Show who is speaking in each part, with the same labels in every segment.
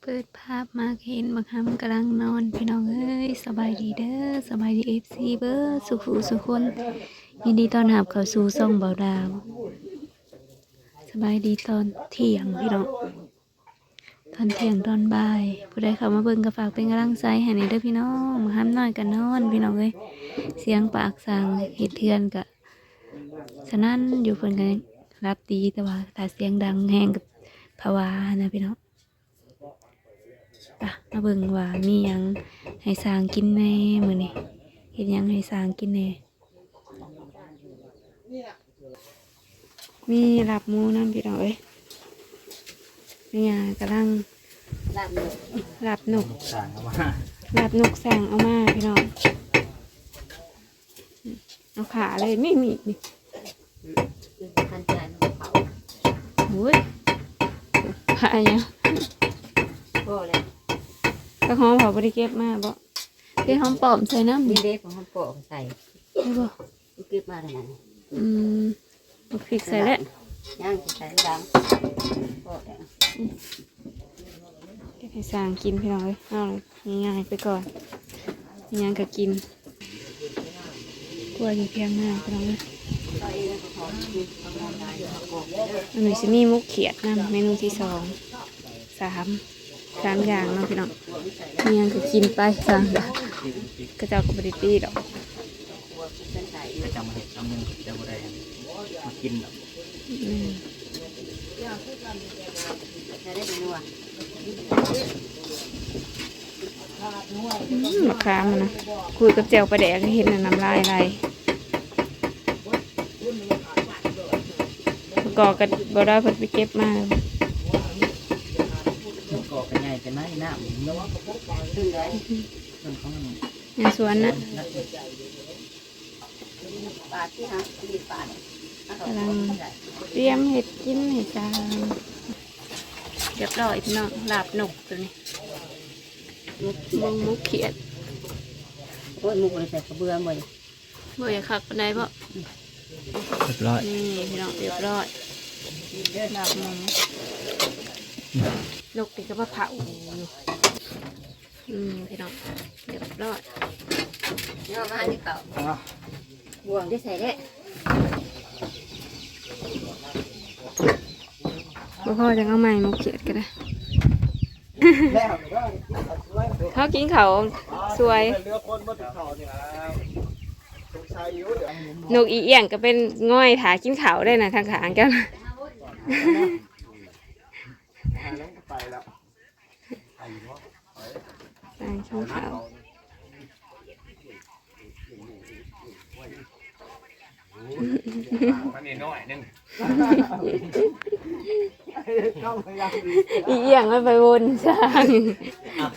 Speaker 1: เปิดภาพมาเห็นบักฮัมกำลังนอนพี่น้องเอ้ยสบายดีเด้อสบายดีเอฟซีเบอร์สุขสุขคน ยินดีต้อนรับเข้าสู่ซ่องเบาดาว สบายดีตอนเที่ยงพี่น้องตอนเที่ยงตอนบ่าย ผู้ใดเข้ามาเบิ่งก็ฝากเป็นกำลังใจให้ในเด้อพี่น้องบักฮัมน้อยกันนอนพี่น้องเอ้ยเสียงปากสั่งเฮ็ดเทือนกะฉะนั้นอยู่เพิ่นกันรับดีแต่ว่าถ้าเสียงดังแฮงกับ ภาวานะพี่น้องปะมาเบิ่งว่ามีหยังให้สร้างกินแหน่มื้อนี้เฮ็ดหยังให้สร้างกินแหน่มีลาบหมูนำพี่น้องเอ้ยมีหยังกำลัง
Speaker 2: ลาบหมู
Speaker 1: ลาบนก
Speaker 3: สั่งเอามา
Speaker 1: ลาบนกสร้างเอามาพี่น้องเอาขาเลยมีมีดนี่
Speaker 2: ทันใจของเขา
Speaker 1: โอ้ย ขาอันยัง
Speaker 2: โอ้เลย
Speaker 1: กระหอมเขาบ่ได้เก็บมาบ่เก็บหอมปลอมใส่น้ำ
Speaker 2: มี
Speaker 1: นี่
Speaker 2: เด็กของเขาโปะใส่
Speaker 1: ได้บ่
Speaker 2: เก็บมาทำไม
Speaker 1: อืมเอาพริกใส่แล้ว
Speaker 2: ย่างใส่ดังโปะแล้ว
Speaker 1: เก็บให้สร้างกินพี่น้องเอ้ยเอาเลยง่ายๆไปก่อนมีหยังก็กินกล้วยอยู่เพียงหน้าพี่น้องเอ้ย
Speaker 2: ก็เองก็ขอมีกำลังใจของโปะ
Speaker 1: อันนี้จะมีมุกเขียดนะเมนูที่สองสามสามอย่างเนาะพี่น้องมีหยังก็กินไปสั่งละก็เจ้าก็บริตีดอก
Speaker 2: ตัวเป็นใส่
Speaker 3: ก็จะมาเห็ดเอาเงินเดี๋ยวบ่ได้มากินหรอก
Speaker 1: อืม
Speaker 2: จะได้เป็นนัว
Speaker 1: อืมมะขามอะนะคุยกับเจียวประแดกเห็นน่ะน้ำลายไห ก่อกันบ่ได้เพิ่นไปเก็บมา
Speaker 3: ก่อกันใหญ่กันไหนหน้ามันเนาะ
Speaker 2: ขึ้นเลย
Speaker 3: ต้นของมัน
Speaker 1: ในสวนน่ะ
Speaker 2: ปาดที่ฮะดีปาด
Speaker 1: กำลังเตรียมเห็ดกินเห็ดจางเรียบร้อยพี่น้องลาบนกตัวนี้มุกมงมุกเขียด
Speaker 2: โอ้ยมุกเลยใส่กระเบื้องบ่อย
Speaker 1: บ่อยากคักปานใดบ่
Speaker 3: เรียบร้อย
Speaker 1: นี่พี่น้องเรียบร้อย ลาบหมูนกตีก็มาเผาอยู่อืมพี่น้องเรียบร้อย
Speaker 2: เนาะมาที่เก่าบวงได้ใส่ได้
Speaker 1: บ่พ่อจะเอาใหม่มุกเขียดกันนะเขากินเขาสวย
Speaker 4: น
Speaker 1: กอีเอียงก็เป็นง่อยถากินเขาได้นะทางขางกัน
Speaker 4: หาแล้วก็ไปแล้ว
Speaker 1: ทางกินเขาว
Speaker 4: มันนี่น้อยนึง
Speaker 1: อีเอียงมันไปวนสร้าง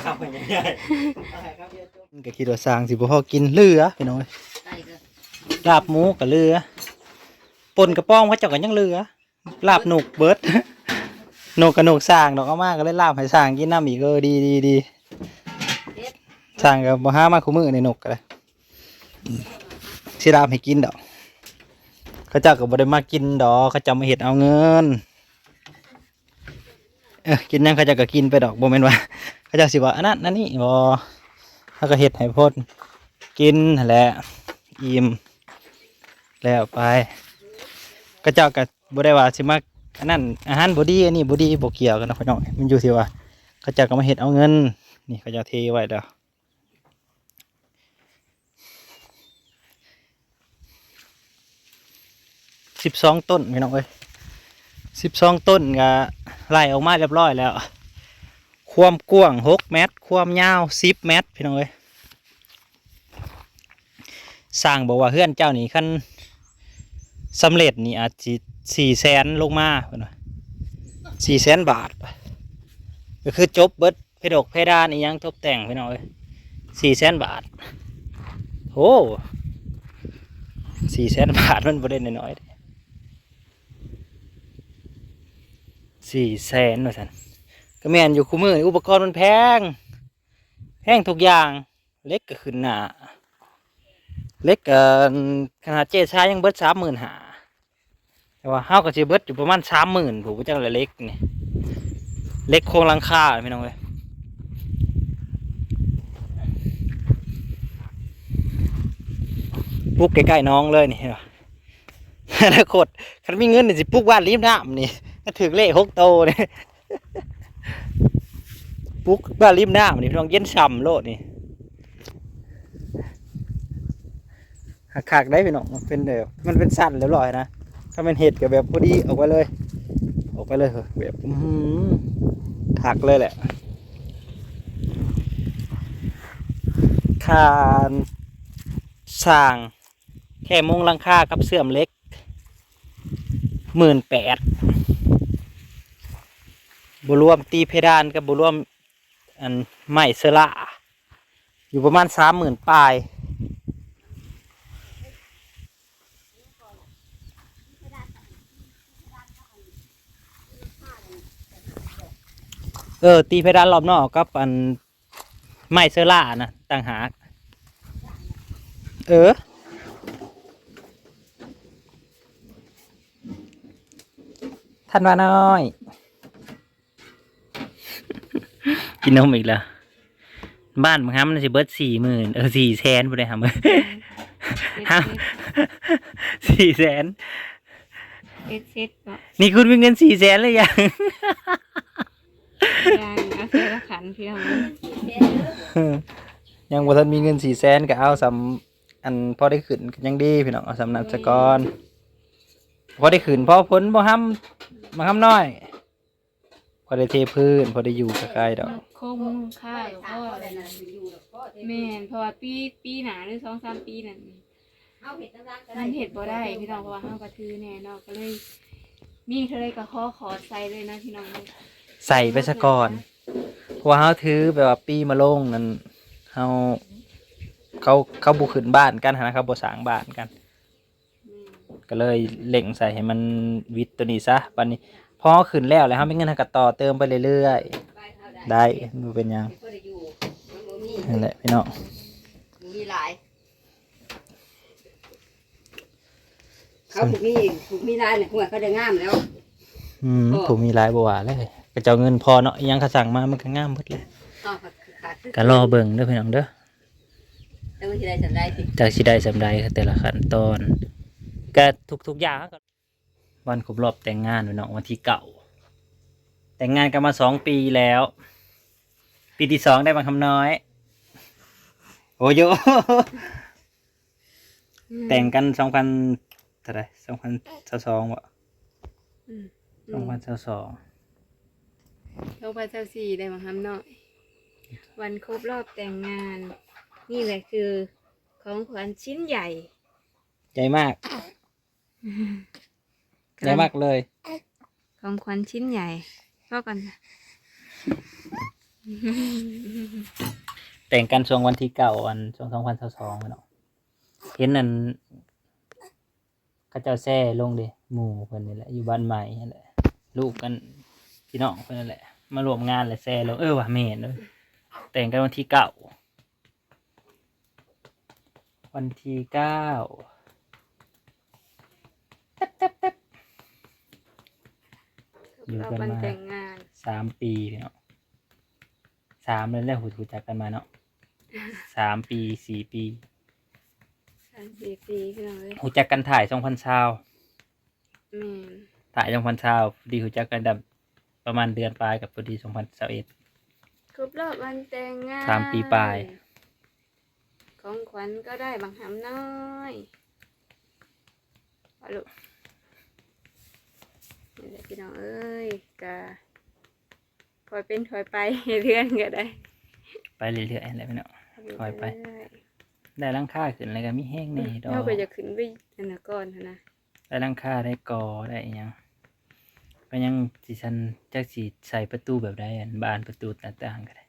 Speaker 3: ครับมันใหญ่ก็คิดว่าสร้างสิบ่พอกินเรือพี่น้อง
Speaker 2: ใส่ก็
Speaker 3: ลาบหมูกับเรือปนกระป้องว่าเจ้ากันยังเรือ ลาบหนุกเบิร์ดหนุกกับหนุกสร้างดอกเอามากก็เลยลาบให้สร้างกินน้ำอีกเออดีดีดีสร้างกับบ่ห้ามาคู่มือในหนุกก็เลยสิลาบให้กินดอก เขาเจ้าก็บ่ได้มากินดอกเขาจ้ามาเห็ดเอาเงินเออกินนั่งเขาจ้าก็กินไปดอกบ่แม่นว่าเขาจ้าสิว่าอันนั้นอันนี้บ่เขาก็เฮ็ดให้พดกินแหละอิ่มแล้วไปเขาเจ้าก็ บ่ได้ว่าสิมาอันนั้นอาหารบ่ดีอันนี้บ่ดีบ่เกี่ยวกันนะพี่น้องมันอยู่ที่ว่า เขาจ้าก็มาเฮ็ดเอาเงิน นี่เขาจ้าเทไว้แล้วสิบสองต้นพี่น้องเอ้ยสิบสองต้นก็ไล่ออกมาเรียบร้อยแล้ว ความกว้างหกเมตร ความยาวสิบเมตรพี่น้องเอ้ยสร้างบอกว่าเฮือนเจ้านี่ขั้นสำเร็จนี่อาจจะ สี่แสนลงมาเพิ่นว่าสี่แสนบาท ก็คือจบเบิดเพดกเพดานอีหยังตกแต่งพี่น้องเอ้ยสี่แสนบาทโอ้สี่แสนบาทมันประเด็นน้อยสี่แสนว่าสันก็แม่นอยู่คู่มืออุปกรณ์มันแพง แพงทุกอย่างเล็กก็ขึ้นหนาเล็กเอ่อขนาดเจ๊ชายยังเบิดสามหมื่นหา แต่ว่าเฮาก็สิเบิดอยู่ประมาณสามหมื่นผมจังเลยเล็กนี่เล็กโครงลังคาพี่น้องเลยปลุกใกล้ๆน้องเลยนี่เห็นปะอนาคตคันมีเงินนี่สิปลุกบ้านริมน้ำนี่ถ้าถึงเลขหกโตนี่ปลุกบ้านริมน้ำนี่พี่น้องเย็นฉ่ำโลดนี่หักๆได้พี่น้องมันเป็นแบบมันเป็นสั้นเรียบร้อยนะ ถ้าเป็นเห็ดกับแบบพอดีออกไปเลย ออกไปเลยเหอะแบบอื้อหือหักเลยแหละคานสร้างแค่มุงลังคากับเสื่อมเล็กหมื่นแปดบุรวมตีเพดานกับบุรวมอันไม้เสละอยู่ประมาณสามหมื่นปลาย เออ ตีเพดานรอบนอกกับอันไม้เสละนะต่างหากเออ ท่านว่าน้อย กินนมอีกแล้ว บ้านมึงฮะมันสิเบิดสี่หมื่นเออสี่แสนบ่ได้ฮะมึงฮะสี่แสน
Speaker 1: เอ็ดเซ็ตก็
Speaker 3: นี่คุณมีเงินสี่แสนเลยยัง
Speaker 1: ยังเอาเสื้อละขันพี่น้องเอ้ย
Speaker 3: ยังบ่ทันมีเงินสี่แสนก็เอาสำอันพอได้ขึ้นก็ยังดีพี่น้องเอาสำนันสกอนพอได้ขึ้นพอพ้นบ่ห้ำมาห้ำน้อย พอได้เทพื้น พอได้อยู่ใกล้ๆดอก
Speaker 1: โคงค่าหลวงพ่อเลยนะแม่นเพราะว่าปีปีหนาหรือสองสามปีนั่น
Speaker 2: เอาเห็ดน้ำรักก็
Speaker 1: มันเห็ดบ่ได้พี่น้องเพราะว่าเฮากระทือแน่เนาะก็เลย มีเท่าไรก็ขอขอใส่เลยนะพี่น้อง
Speaker 3: ใส่ไปซะก่อนเพราะว่าเฮาถือแบบว่าปีมาลงนั่นเฮาเขาเขาบุขึ้นบ้านกันหั้นนะเขาบ่สร้างบ้านกัน ก็เลยเล่งใส่ให้มันวิดตัวนี้ซะบัดนี้พอขึ้นแล้วแล้วเฮามีเงินเฮาก็ต่อเติมไปเรื่อย
Speaker 2: ไปเท่าใด
Speaker 3: ๆได้บ่เป็นหยัง
Speaker 2: ก็ได้อยู่มันบ่มี
Speaker 3: นั่นแหละพี่น้อง
Speaker 2: บ่มีหลาย เขาถูกมีถูกมีหลายเนี่ยหัวเขาได้งามแล้ว
Speaker 3: อืม
Speaker 2: โอ้
Speaker 3: ผมมีหลายบ่ว่าเลย ก็เจ้าเงินพอเนาะอิหยังเขาสั่งมามันก็งามหมดเลย
Speaker 2: อ๋อก็ขาดคือ
Speaker 3: ก็รอเบิ่งเด้อพี่น้องเด้อ
Speaker 2: แต่ว่าสิได้จำได้สิ
Speaker 3: จากสิได้สำใดก็แต่ละขั้นตอนก็ทุกๆอย่างก็วันครบรอบแต่งงานพี่น้องวันที่เก่า แต่งงานกันมาสองปีแล้ว ปีที่สองได้บางคำน้อย โอ้โย แต่งกันสองพันเท่าไหรสองพันสองวะสองพันสอง
Speaker 1: ลงไปเจ้าสี่ได้มาทำหน่อย วันครบรอบแต่งงาน นี่แหละคือของขวัญชิ้นใหญ่
Speaker 3: ใจมาก ใจมากเลย
Speaker 1: ของขวัญชิ้นใหญ่ก็กันนะ
Speaker 3: แต่งกันช่วงวันที่เก่าวันช่วงสองพันสองเนาะเห็นนั่นเขาเจ้าแซ่ลงเดิหมู่เพิ่นนี่แหละอยู่บ้านใหม่นั่นแหละลูกกัน พี่น้องเพิ่นนั่นแหละ มารวมงานเลยแซ่ลงเออว่ะเมนเลยแต่งกันวันที่เก้าวันที่เก้าอยู่
Speaker 1: รอบ
Speaker 3: กัน
Speaker 1: วัน
Speaker 3: มา
Speaker 1: แต่งงาน
Speaker 3: สามปีพี่น้องสามเลยแหละหูหูจักกันมาเนาะสามปีสี่ปี
Speaker 1: สามสี่ปีพี่น้องเลย
Speaker 3: หูจักกันถ่ายสองพันชาว
Speaker 1: แม่น
Speaker 3: ถ่ายสองพันชาวพอดีหูจักกันดับ ประมาณเดือนปลายกับพอดีสองพันสิบเอ็ด
Speaker 1: ครบรอบวันแต่งงาน
Speaker 3: สามปีปลาย
Speaker 1: ของขวัญก็ได้บางหำน้อยเอาลูกนี่แหละพี่น้องเอ้ยกะถอยเป็นถอยไป เรื่อนก็ได้
Speaker 3: ไปเรื่อยๆอะไรพี่น้อง ถอยไป
Speaker 1: เรื่ๆ
Speaker 3: ได้ร่างค่าขึ้นอะไรกันมีแห้งแนี่ดอก
Speaker 1: เราก็จะขึ้นไปอันนั้นก่อนหั้นนะ
Speaker 3: ได้ร่างค่าได้กอได้อิหยัง ก็ยังสิชันจักสีใส่ประตูแบบใดอันบานประตูหน้าต่างก็ได้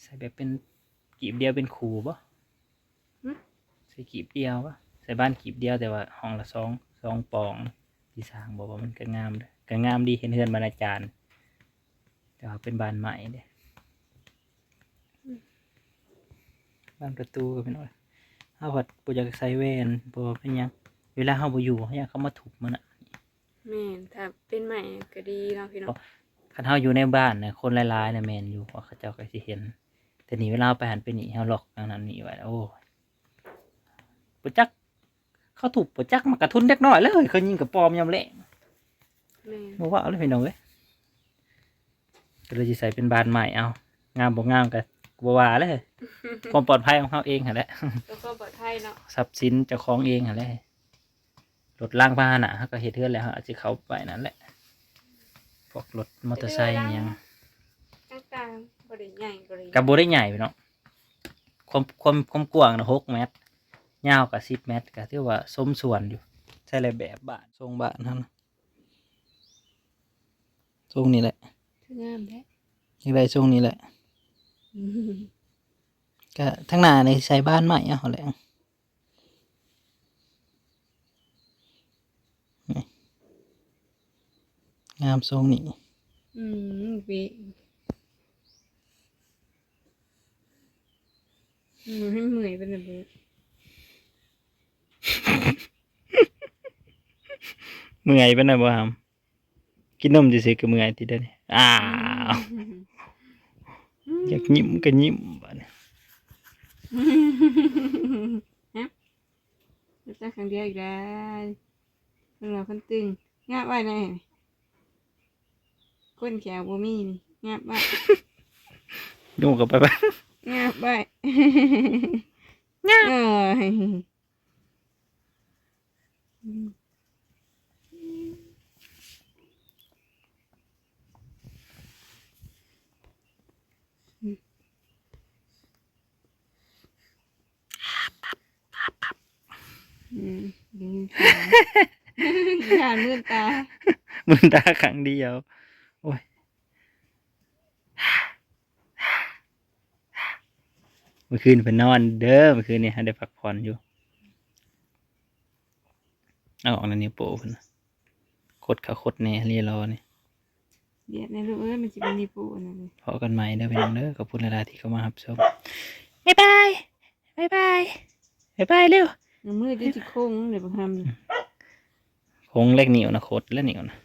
Speaker 3: ใส่แบบเป็นกีบเดียวเป็นคูบ่ใส่กีบเดียวปะใส่บ้านกีบเดียวแต่ว่าห้องละสองสองปองที่สร้างบอกว่ามันก็งามเลยก็งามดีเห็นเฮือนบรรณาจารย์ แต่ว่าเป็นบ้านใหม่เด้บ้านประตูก็เป็นว่าถ้าวัดปุอยากใส่แวนบอเป็นหยังเวลาเฮาบ่อยู่เขาอยากเขามาถูกมันอะ
Speaker 1: แม่นถ้าเป็นใหม่ก็ดีเนาะพี่น้อง
Speaker 3: คันเฮาอยู่ในบ้านเนี่ยคนหลายๆเนี่ยแม่นอยู่ว่าเขาเจ้าก็สิเห็น แต่นี่เวลาเราไปหันไปนี่เฮาล็อกทางนั้นนี่ไว้โอ้ยบ่จัก เขาถูกบ่จักมากระทุนเล็กน้อยเลยเขายิงกับปอมยำแหลง
Speaker 1: แม่
Speaker 3: บ่ว่าเอาเลยพี่น้องเอ้ยก็เลยสิใส่เป็นบานใหม่เอางามบ่งามก็บ่ว่าเลยความปลอดภัยของเฮาเองหั่นแหละ
Speaker 1: แล้วก็ปลอดภัยเนาะ
Speaker 3: ทรัพย์สินเจ้าของเองหั่นแหละ รถล่างพาหนะเฮาก็เฮ็ดเทือนแล้วเฮาอาจสิเข้าไปนั่นแหละ พวกรถมอเตอร์ไซค์อิหยัง
Speaker 1: กลางๆบ่ได้ใหญ่บ่ได้
Speaker 3: กับโบได้ใหญ่พี่น้องความความความกว้างนะหกเมตรยาวกับสิบเมตรก็ถือว่าสมส่วนอยู่ ใช่เลยแบบบ้านทรงบ้านนั่นน่ะทรงนี้แหละ
Speaker 1: คืองามแท้
Speaker 3: ยังได้ทรงนี้แหละ ก็ทั้งหน้าในใช้บ้านใหม่อะเอาแหละ งามทรงนี้
Speaker 1: อืมปีอืมให้เมื่อยเป็นแบบนี้
Speaker 3: เมื่อยเป็นไงบ่ฮามกินนมจะสิก็เมื่อยทีเดียวนี่อ้าวอยากยิ้มก็ยิ้มบัดนี้
Speaker 1: ฮะรู้จักครั้งเดียวอีกแล้วคนเราคนตึงงาบไว้แน่ คนแขวบ่มีนี่งาบไว้
Speaker 3: ดูกับไปไป
Speaker 1: งาบไว้งาบเอ้ยอืมดึงขาขามืดตา
Speaker 3: มึงตาครั้งเดียว โอ้ยเมื่อคืนเพิ่นนอน เด้อเมื่อคืนนี่ฮะได้พักผ่อนอยู่เอาออกนั่นนี่วโป้เพิ่นน่ะคดเขาคดแหน่เรียรอนี่
Speaker 1: เดี๋ยวในรูปเอ้ยมันจะเป็นนิปูนะเลย
Speaker 3: พอกันใหม่เด้อพี่น้องเด้อขอบคุณหลายๆที่เข้ามารับชมบ๊ายบายบ๊ายบายบ๊ายบายเร็ว
Speaker 1: น้ำมือจะจิโค้งเลยบางคำ
Speaker 3: คงเล็กเหนียวนะคดและเหนียวนะ